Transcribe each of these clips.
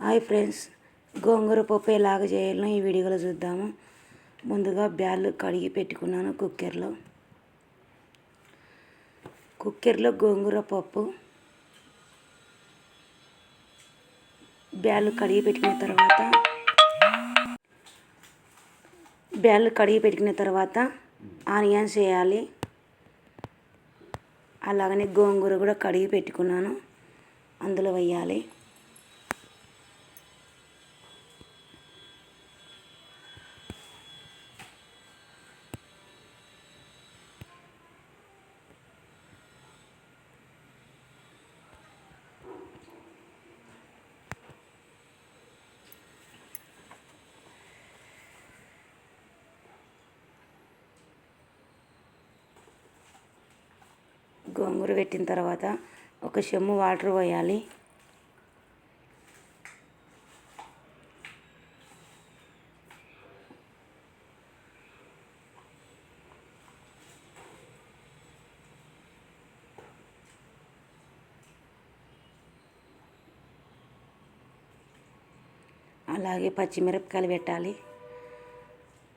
Hi friends గోంగూర పప్పు ఎలాగ చేయాలో ఈ వీడియోలో చూద్దాము. ముందుగా బ్యాళ్ళు కడిగి పెట్టుకున్నాను కుక్కర్లో. కుక్కర్లో గోంగూర పప్పు. బ్యాళ్ళు కడిగి పెట్టుకున్న తర్వాత బ్యాళ్ళు కడిగి పెట్టుకున్న తర్వాత ఆనియన్స్ వేయాలి. అలాగనే గోంగూర కూడా కడిగి పెట్టుకున్నాను. అందులో వేయాలి. గోంగూర పెట్టిన తర్వాత ఒక చెమ్ము వాటర్ పోయాలి. అలాగే పచ్చిమిరపకాయలు పెట్టాలి.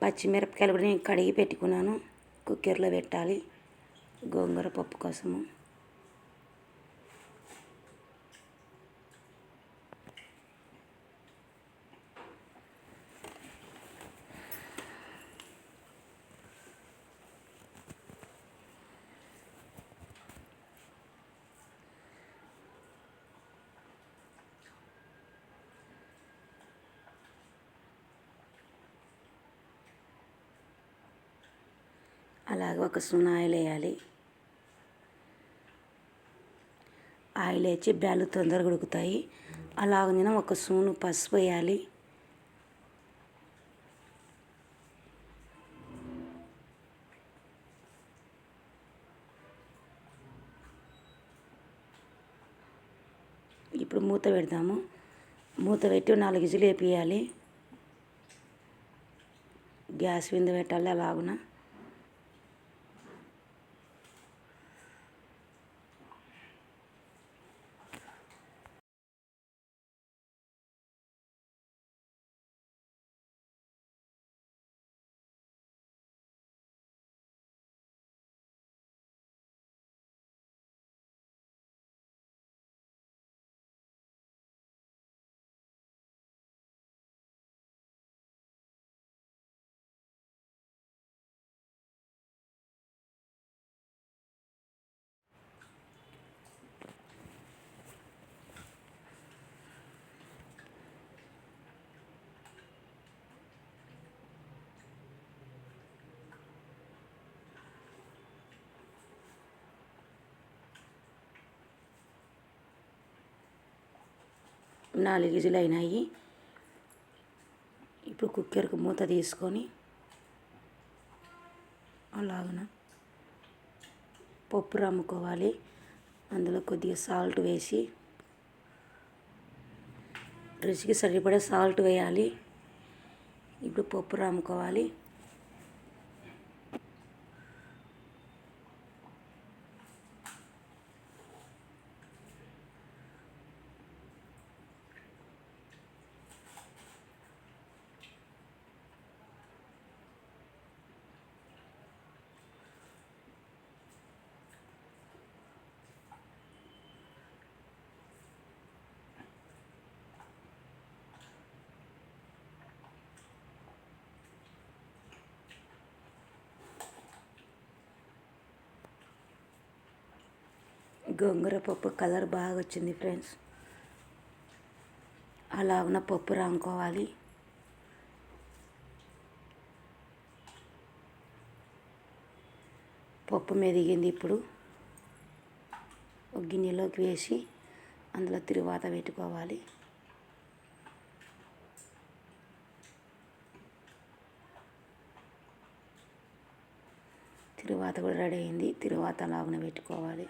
పచ్చిమిరపకాయలు కూడా నేను కడిగి పెట్టుకున్నాను. కుక్కర్లో పెట్టాలి. గోంగూర పప్పు కోసము. అలాగే ఒక స్పూన్ ఆయిల్ వేయాలి. ఆయిల్ వేసి బ్యాలు తొందరగా ఉడుకుతాయి. అలాగనే ఒక స్పూను పసుపు వేయాలి. ఇప్పుడు మూత పెడదాము. మూత పెట్టి నాలుగు ఇజులు వేపియాలి గ్యాస్ విందు పెట్టాలి అలాగున? నాలుగు విజులు అయినాయి. ఇప్పుడు కుక్కర్కి మూత తీసుకొని అలాగన పప్పు రమ్ముకోవాలి. అందులో కొద్దిగా సాల్ట్ వేసి రుచికి సరిపడే సాల్ట్ వేయాలి. ఇప్పుడు పప్పు రమ్ముకోవాలి. గోంగూర పప్పు కలర్ బాగా వచ్చింది ఫ్రెండ్స్ అలాగున పప్పు రాముకోవాలి పప్పు మెదిగింది ఇప్పుడు. ఒక గిన్నెలోకి వేసి అందులో తిరువాత పెట్టుకోవాలి. తిరువాత కూడా రెడీ అయింది. తిరువాత లాగున పెట్టుకోవాలి.